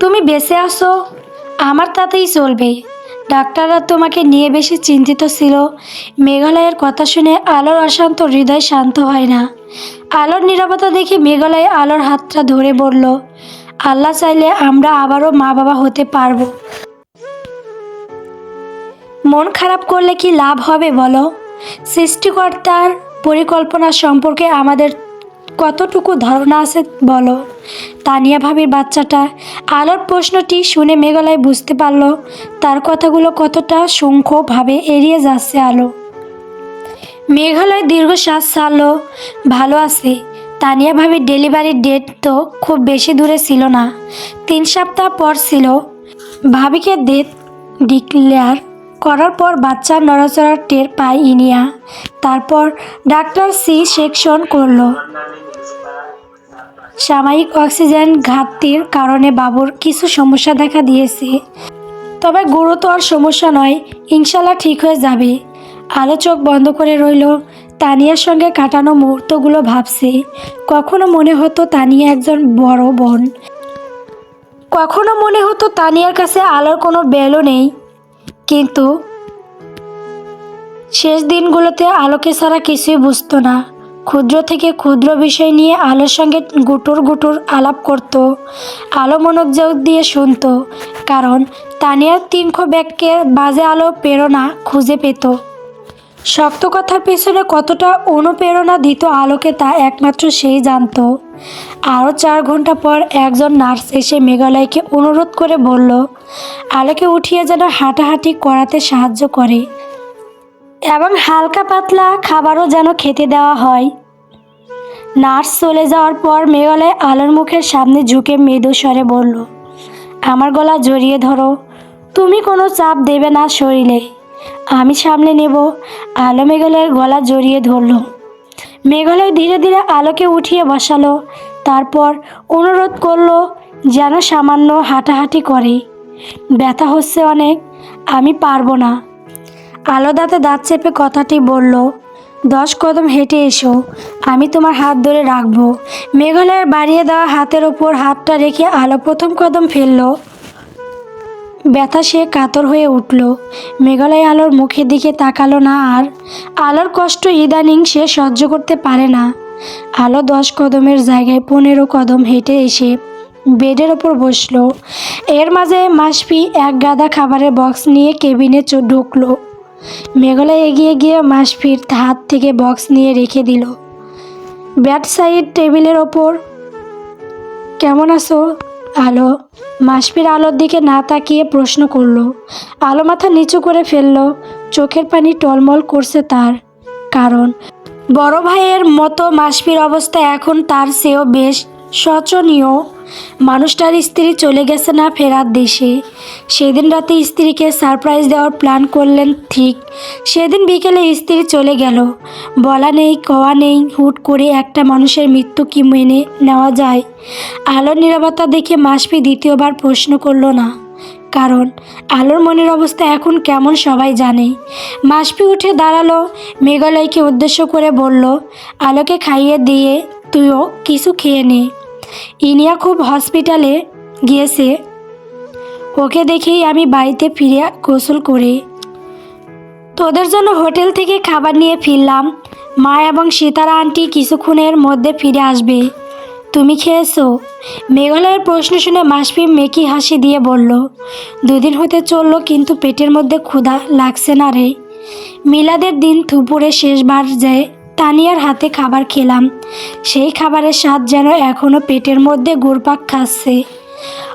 তুমি বেঁচে আসো আমার তাতেই চলবে। ডাক্তাররা তোমাকে নিয়ে বেশি চিন্তিত ছিল। মেঘালয়ের কথা শুনে আলোর অশান্ত হৃদয় শান্ত হয় না। আলোর নীরবতা দেখে মেঘালয় আলোর হাতটা ধরে বলল, আল্লাহ চাইলে আমরা আবারও মা বাবা হতে পারব। মন খারাপ করলে কি লাভ হবে বলো? সৃষ্টিকর্তার পরিকল্পনা সম্পর্কে আমাদের কতটুকু ধারণা আছে বলো। তানিয়া ভাবির বাচ্চাটা আলোর প্রশ্নটি শুনে মেঘালয় বুঝতে পারল, তার কথাগুলো কতটা সূক্ষ্মভাবে এড়িয়ে যাচ্ছে আলো। মেঘালয় দীর্ঘশ্বাস ছাড়লো, ভালো আছে। তানিয়া ভাবির ডেলিভারির ডেট তো খুব বেশি দূরে ছিল না, তিন সপ্তাহ পর ছিল। ভাবিকে ডেট ডিক্লেয়ার করার পর বাচ্চার নড়াচড়ার টের পায় ইনিয়া। তারপর ডাক্তার সি সেকশন করল। সাময়িক অক্সিজেন ঘাটতির কারণে বাবুর কিছু সমস্যা দেখা দিয়েছে। তবে গুরুতর সমস্যা নয় ইনশাল্লাহ ঠিক হয়ে যাবে। আলো চোখ বন্ধ করে রইল। তানিয়ার সঙ্গে কাটানো মুহূর্তগুলো ভাবছে। কখনো মনে হতো তানিয়া একজন বড় বোন। কখনো মনে হতো তানিয়ার কাছে আলোর কোনো বেলও নেই। কিন্তু শেষ দিনগুলোতে আলোকে ছাড়া কিছুই বুঝতো না। ক্ষুদ্র থেকে ক্ষুদ্র বিষয় নিয়ে আলোর সঙ্গে গুটুর গুটুর আলাপ করত। আলো মনোযোগ দিয়ে শুনতো, কারণ তানিয়ার তিনখ ব্যাগকে বাজে আলো প্রেরণা খুঁজে পেত। শক্ত কথার পেছনে কতটা অনুপ্রেরণা দিত আলোকে তা একমাত্র সেই জানতো। আরও চার ঘণ্টা পর একজন নার্স এসে মেঘালয়কে অনুরোধ করে বলল, আলোকে উঠিয়ে যেন হাঁটাহাঁটি করাতে সাহায্য করে এবং হালকা পাতলা খাবারও যেন খেতে দেওয়া হয়। নার্স চলে যাওয়ার পর মেঘালয় আলোর মুখের সামনে ঝুঁকে মৃদু স্বরে বলল, আমার গলা জড়িয়ে ধরো। তুমি কোনো চাপ দেবে না শরীরে। আমি সামনে নেব। আলো মেঘালয়ের গলা জড়িয়ে ধরল। মেঘালয় ধীরে ধীরে আলোকে উঠিয়ে বসালো। তারপর অনুরোধ করল যেন সামান্য হাঁটাহাঁটি করে। ব্যথা হচ্ছে অনেক, আমি পারব না। আলো দাঁতে দাঁত চেপে কথাটি বলল দশ কদম হেঁটে এসো, আমি তোমার হাত ধরে রাখব। মেঘালয়ের বাড়িয়ে দেওয়া হাতের ওপর হাতটা রেখে আলো প্রথম কদম ফেলল। ব্যথা সে কাতর হয়ে উঠল। মেঘালয় আলোর মুখের দিকে তাকালো না আর, আলোর কষ্ট ইদানিং সে সহ্য করতে পারে না। আলো দশ কদমের জায়গায় পনেরো কদম হেঁটে এসে বেডের ওপর বসল। এর মাঝে মাসফি এক গাদা খাবারের বক্স নিয়ে কেবিনে ঢুকলো। মেঘালয় এগিয়ে গিয়ে মাসফির হাত থেকে বক্স নিয়ে রেখে দিল। ব্যাট সাইড টেবিলের ওপর, কেমন আছো? আলো। মাসফির আলোর দিকে না তাকিয়ে প্রশ্ন করল। আলো মাথা নিচু করে ফেলল। চোখের পানি টলমল করছে তার কারণ। বড় ভাইয়ের মতো মাসফির অবস্থা এখন তার চেয়েও বেশ শোচনীয়। মানুষটার স্ত্রী চলে গেছে না ফেরার দেশে। সেদিন রাতে স্ত্রীকে সারপ্রাইজ দেওয়ার প্ল্যান করলেন ঠিক। সেদিন বিকেলে স্ত্রী চলে গেল। বলা নেই কওয়া নেই, হুট করে একটা মানুষের মৃত্যু কি মেনে নেওয়া যায়? আলোর নিরাপত্তা দেখে মাসফি দ্বিতীয়বার প্রশ্ন করল না। কারণ, আলোর মনের অবস্থা এখন কেমন সবাই জানে। মাসফি উঠে দাঁড়াল, মেঘালয়কে উদ্দেশ্য করে বলল, আলোকে খাইয়ে দিয়ে তুইও কিছু খেয়ে নে। ইনিয়া খুব হসপিটালে গিয়েছে। ওকে দেখেই আমি বাড়িতে ফিরে গোসল করে। তোদের জন্য হোটেল থেকে খাবার নিয়ে ফিরলাম। মা এবং সীতারা আন্টি কিছুক্ষণের মধ্যে ফিরে আসবে। তুমি খেয়েছো? মেঘালয়ের প্রশ্ন শুনে মাসফি মেকি হাসি দিয়ে বলল, দুদিন হতে চলল কিন্তু পেটের মধ্যে ক্ষুধা লাগছে না রে। মিলাদের দিন দুপুরে শেষবার যে তানিয়ার হাতে খাবার খেলাম। সেই খাবারের স্বাদ যেন এখনও পেটের মধ্যে ঘুরপাক খাচ্ছে।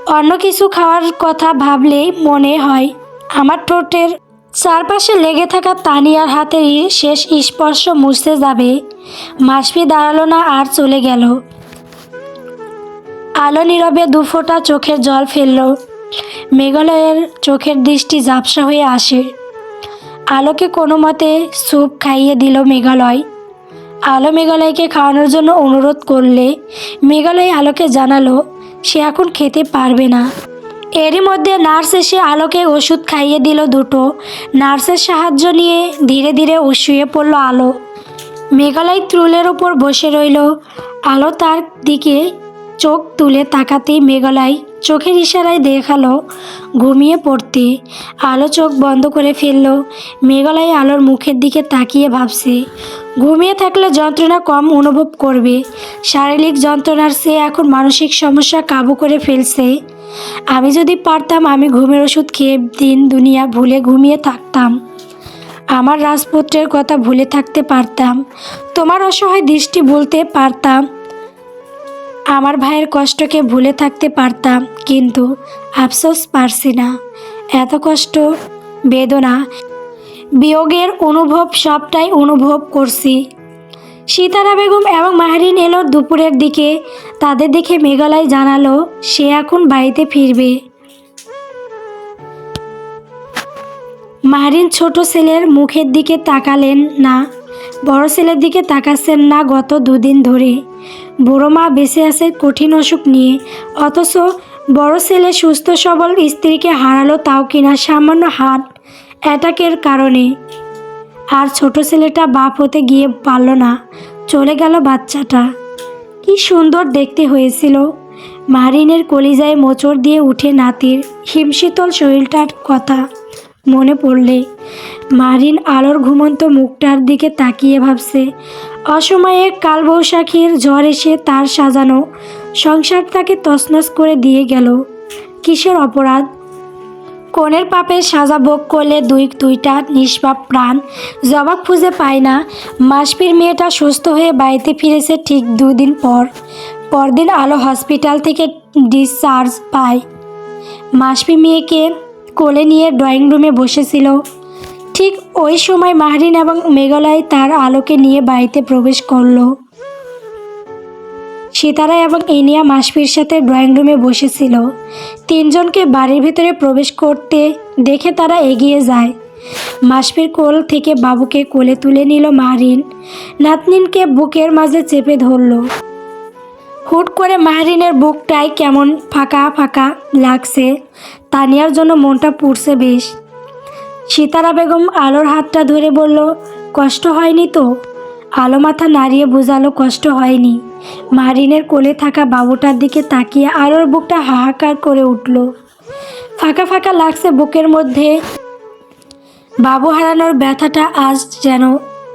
অন্য কিছু খাওয়ার কথা ভাবলেই মনে হয়, আমার ঠোঁটের চারপাশে লেগে থাকা তানিয়ার হাতেরই শেষ স্পর্শ মুছতে যাবে। মাসফি দাঁড়াল না আর চলে গেল। আলো নীরবে দুফোঁটা চোখের জল ফেলল। মেঘালয়ের চোখের দৃষ্টি ঝাপসা হয়ে আসে। আলোকে কোনো মতে স্যুপ খাইয়ে দিল মেঘালয়। আলো মেঘালয়কে খাওয়ানোর জন্য অনুরোধ করলে মেঘালয় আলোকে জানালো, সে এখন খেতে পারবে না। এরই মধ্যে নার্স এসে আলোকে ওষুধ খাইয়ে দিল দুটো। নার্সের সাহায্য নিয়ে ধীরে ধীরে শুয়ে পড়ল আলো। মেঘালয় ত্রুলের ওপর বসে রইল। আলো তার দিকে চোখ তুলে তাকাতেই মেঘালয় চোখের ইশারায় দেখাল, ঘুমিয়ে পড়তে। আলো চোখ বন্ধ করে ফেলল। মেঘালয় আলোর মুখের দিকে তাকিয়ে ভাবছে। ঘুমিয়ে থাকলে যন্ত্রণা কম অনুভব করবে। শারীরিক যন্ত্রণার সে এখন মানসিক সমস্যা কাবু করে ফেলছে। আমি যদি পারতাম, আমি ঘুমের ওষুধ খেয়ে দিন দুনিয়া ভুলে ঘুমিয়ে থাকতাম। আমার রাজপুত্রের কথা ভুলে থাকতে পারতাম। তোমার অসহায় দৃষ্টি বলতে পারতাম। আমার ভাইয়ের কষ্টকে ভুলে থাকতে পারতাম, কিন্তু আফসোস পারছি না। এত কষ্ট, বেদনা, বিয়োগের অনুভব সবটাই অনুভব করছি। সীতারা বেগম এবং মাহরিন এলো দুপুরের দিকে। তাদের দেখে মেঘালয় জানালো, সে এখন বাড়িতে ফিরবে। মাহরিন ছোট ছেলের মুখের দিকে তাকালেন না, বড় ছেলের দিকে তাকাচ্ছেন না গত দুদিন ধরে। বুড়ো মা বেঁচে আছে কঠিন অসুখ নিয়ে। অথচ বড় ছেলে সুস্থ, সবল স্ত্রীকে হারালো তাও কিনা সামান্য হাত অ্যাটাকের কারণে। আর ছোট ছেলেটা বাপ হতে গিয়ে পারল না, চলে গেল বাচ্চাটা। কি সুন্দর দেখতে হয়েছিল। মারিনের কলিজায় মোচড় দিয়ে উঠে নাতির হিমশীতল শরীরটার কথা। মনে পড়লে। মারিন আলোর ঘুমন্ত মুখটার দিকে তাকিয়ে ভাবছে, অসময়ে কালবৈশাখীর ঝড় এসে তার সাজানো সংসার তাকে তছনছ করে দিয়ে গেল। কিসের অপরাধ? কনের পাপের সাজা ভোগ করলে দুই দুইটা নিষ্পাপ প্রাণ জবাব খুঁজে পায় না। মাসপির মেয়েটা সুস্থ হয়ে বাড়িতে ফিরেছে ঠিক দুদিন পর। পরদিন আলো হসপিটাল থেকে ডিসচার্জ পায়। মাসপি মেয়েকে কোলে নিয়ে ড্রয়িং রুমে বসেছিল। ঠিক ওই সময় মাহরিন এবং মেঘালয় তার আলোকে নিয়ে বাড়িতে প্রবেশ করল। সীতারা এবং ইনিয়া মাসপির সাথে ড্রয়িং রুমে বসেছিল। তিনজনকে বাড়ির ভিতরে প্রবেশ করতে দেখে তারা এগিয়ে যায়। মাসপির কোল থেকে বাবুকে কোলে তুলে নিল মাহরিন। নাতনিনকে বুকের মাঝে চেপে ধরলো। হুট করে মাহরিনের বুকটাই কেমন ফাঁকা ফাঁকা লাগছে। তানিয়ার জন্য মনটা পুড়ছে বেশ। সীতারা বেগম আলোর হাতটা ধরে বলল, কষ্ট হয়নি তো? আলো মাথা নাড়িয়ে বোঝালো, কষ্ট হয়নি। মারিনের কোলে থাকা বাবুটার দিকে তাকিয়ে আলোর বুকটা হাহাকার করে উঠল। ফাঁকা ফাঁকা লাগছে বুকের মধ্যে। বাবু হারানোর ব্যথাটা আজ যেন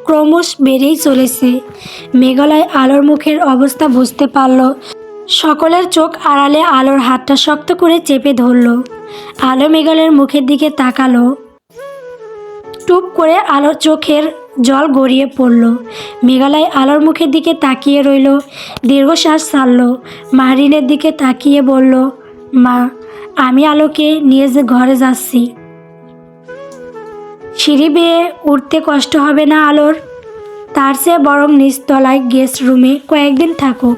ক্রমশ বেড়েই চলেছে। মেঘালয় আলোর মুখের অবস্থা বুঝতে পারল। সকলের চোখ আড়ালে আলোর হাতটা শক্ত করে চেপে ধরল। আলো মেঘালয়ের মুখের দিকে তাকালো। টুপ করে আলোর চোখের জল গড়িয়ে পড়ল। মেঘালয় আলোর মুখের দিকে তাকিয়ে রইল। দীর্ঘশ্বাস ছাড়ল। মাহরিনের দিকে তাকিয়ে বলল, মা, আমি আলোকে নিয়ে যে ঘরে যাচ্ছি। সিঁড়ি বেয়ে উঠতে কষ্ট হবে না আলোর? তার চেয়ে বরং নিচতলায় গেস্ট রুমে কয়েকদিন থাকুক।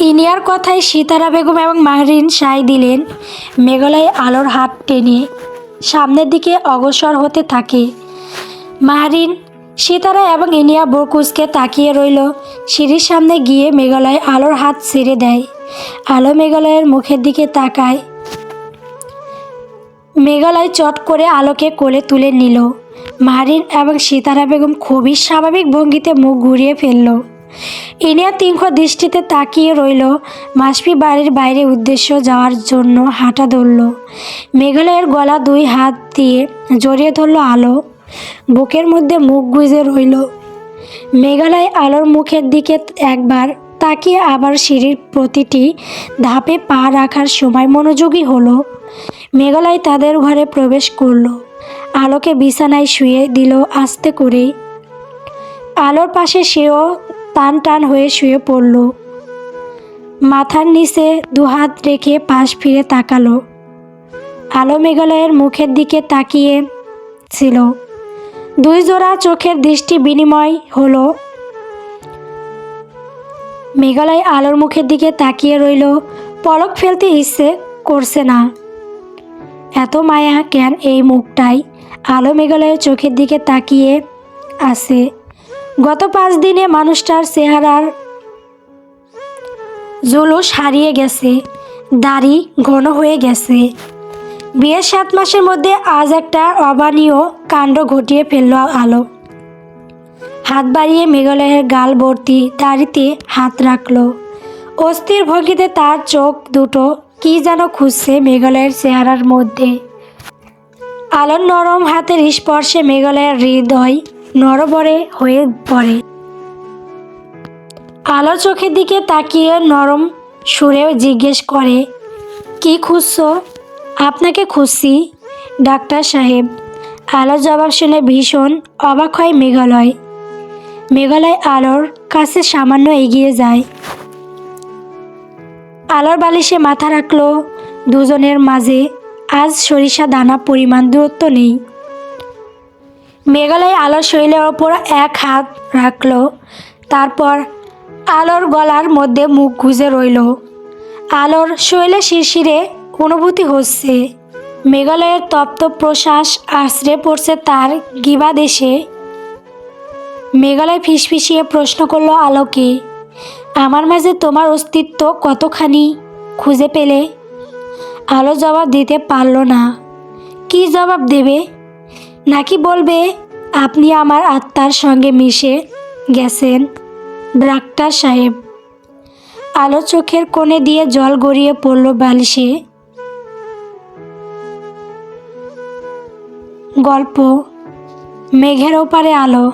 ইনিয়ার কথায় সীতারা বেগম এবং মাহরিন সাই দিলেন। মেঘালয় আলোর হাত টেনে সামনের দিকে অগ্রসর হতে থাকে। মাহরিন, সীতারা এবং ইনিয়া বরকুসকে তাকিয়ে রইল। সিঁড়ির সামনে গিয়ে মেঘালয় আলোর হাত ছেড়ে দেয়। আলো মেঘালয়ের মুখের দিকে তাকায়। মেঘালয় চট করে আলোকে কোলে তুলে নিল। মাহরিন এবং সীতারা বেগম খুবই স্বাভাবিক ভঙ্গিতে মুখ ঘুরিয়ে ফেলল। ইনিয়া তীক্ষ্ণ দৃষ্টিতে তাকিয়ে রইল। মাসপি বাড়ির বাইরে উদ্দেশ্য যাওয়ার জন্য হাঁটা ধরল। মেঘালয়ের গলা দুই হাত দিয়ে জড়িয়ে ধরল আলো। বুকের মধ্যে মুখ গুঁজে রইল। মেঘালয় আলোর মুখের দিকে একবার তাকিয়ে আবার সিঁড়ির প্রতিটি ধাপে পা রাখার সময় মনোযোগী হলো। মেঘালয় তাদের ঘরে প্রবেশ করল। আলোকে বিছানায় শুয়ে দিল আস্তে করে আলোর পাশে সেও টান টান হয়ে শুয়ে পড়ল। মাথার নিচে দুহাত রেখে পাশ ফিরে তাকালো। আলো মেঘালয়ের মুখের দিকে তাকিয়ে ছিল। দুই জোড়া চোখের দৃষ্টি বিনিময় হলো। মেঘালয় আলোর মুখের দিকে তাকিয়ে রইল, পলক ফেলতে ইচ্ছে করছে না। এত মায়া কেন এই মুখটাই? আলো মেঘালয়ের চোখের দিকে তাকিয়ে আছে। গত পাঁচ দিনে মানুষটার চেহারার জুলুস হারিয়ে গেছে, দাড়ি ঘন হয়ে গেছে। বিয়ের সাত মাসের মধ্যে আজ একটা অবানীয় কাণ্ড ঘটিয়ে ফেলল আলো হাত বাড়িয়ে মেঘালয়ের গাল ভর্তি দাড়িতে হাত রাখল। অস্থির ভঙ্গিতে তার চোখ দুটো কি যেন খুঁজছে মেঘালয়ের চেহারার মধ্যে। আলোর নরম হাতের স্পর্শে মেঘালয়ের হৃদয় নরবরে হয়ে পড়ে। আলো চোখের দিকে তাকিয়ে নরম সুরে জিজ্ঞেস করে, কি খুঁজছো? আপনাকে খুঁজছি, ডাক্তার সাহেব। আলোর জবাব শুনে ভীষণ অবাক হয় মেঘালয়। মেঘালয় আলোর কাছে সামান্য এগিয়ে যায়। আলোর বালিশে মাথা রাখল দুজনের মাঝে। আজ সরিষা দানা পরিমাণ দূরত্ব নেই। মেঘালয় আলোর শরীরের ওপর এক হাত রাখল, তারপর আলোর গলার মধ্যে মুখ গুজে রইল। আলোর শৈলে শিরশিরে অনুভূতি হচ্ছে। মেঘালয়ের তপ্ত প্রশ্বাস আশ্রে পড়ছে তার গিবা দেশে মেঘালয় ফিসফিসিয়ে প্রশ্ন করল আলোকে, আমার মাঝে তোমার অস্তিত্ব কতখানি খুঁজে পেলে? আলো জবাব দিতে পারল না। কি জবাব দেবে? নাকি বলবে, আপনি আমার আত্মার সঙ্গে মিশে গেছেন? ডাক্তার সাহেব আলো চোখের কোণে দিয়ে জল গড়িয়ে পড়ল বালিশে। গল্প। মেঘের ওপারে আলো।